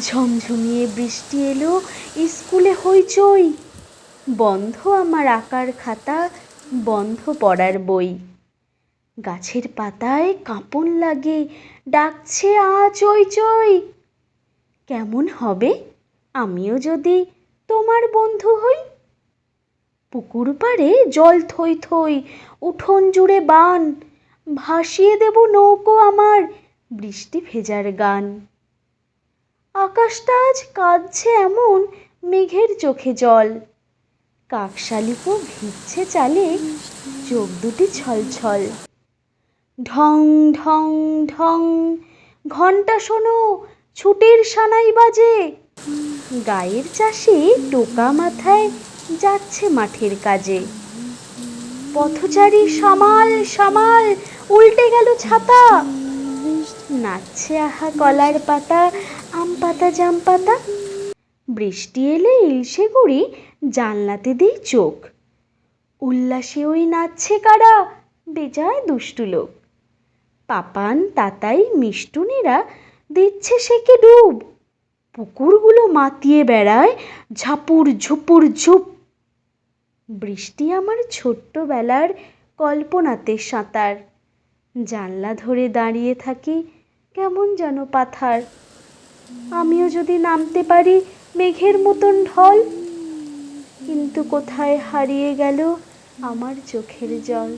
ঝমঝমিয়ে বৃষ্টি এলো, স্কুলে হইচই। বন্ধ আমার আঁকার খাতা, বন্ধ পড়ার বই। গাছের পাতায় কাঁপন লাগে, ডাকছে আ চই চই কেমন হবে? আমিও যদি তোমার বন্ধু হই? পুকুর পাড়ে জল থই থই, উঠোন জুড়ে বান। ভাসিয়ে দেব নৌকো আমার, বৃষ্টি ভেজার গান। আকাশটা আজ কাঁদছে এমন মেঘের চোখে জল। কাকশালিকও ভিজছে চালে চোখ দুটি ছলছল। ঢং ঢং ঢং, ঘণ্টা শোনো, ছুটির সানাই বাজে। গায়ের চাষি টোকা মাথায় যাচ্ছে মাঠের কাজে। পথচারী সামাল সামাল, উল্টে গেল ছাতা। নাচছে আহা কলার পাতা পাতা, জাম পাতা। বৃষ্টি এলে ইলশে গুড়ি, জানলাতে দিই চোখ। উল্লাসে ওই নাচছে কারা, বেজায় দুষ্টু লোক। পাপান, তাতাই, মিষ্টুনিরা দিচ্ছে সেকে ডুব। পুকুরগুলো মাতিয়ে বেড়ায় ঝাপুর ঝুপুর ঝুপ। বৃষ্টি আমার ছোট্টবেলার কল্পনাতে সাঁতার। জানলা ধরে দাঁড়িয়ে থাকি কেমন যেন পাথার। আমিও যদি নামতে পারি মেঘের মতন ঢল। কিন্তু কোথায় হারিয়ে গেল আমার চোখের জল?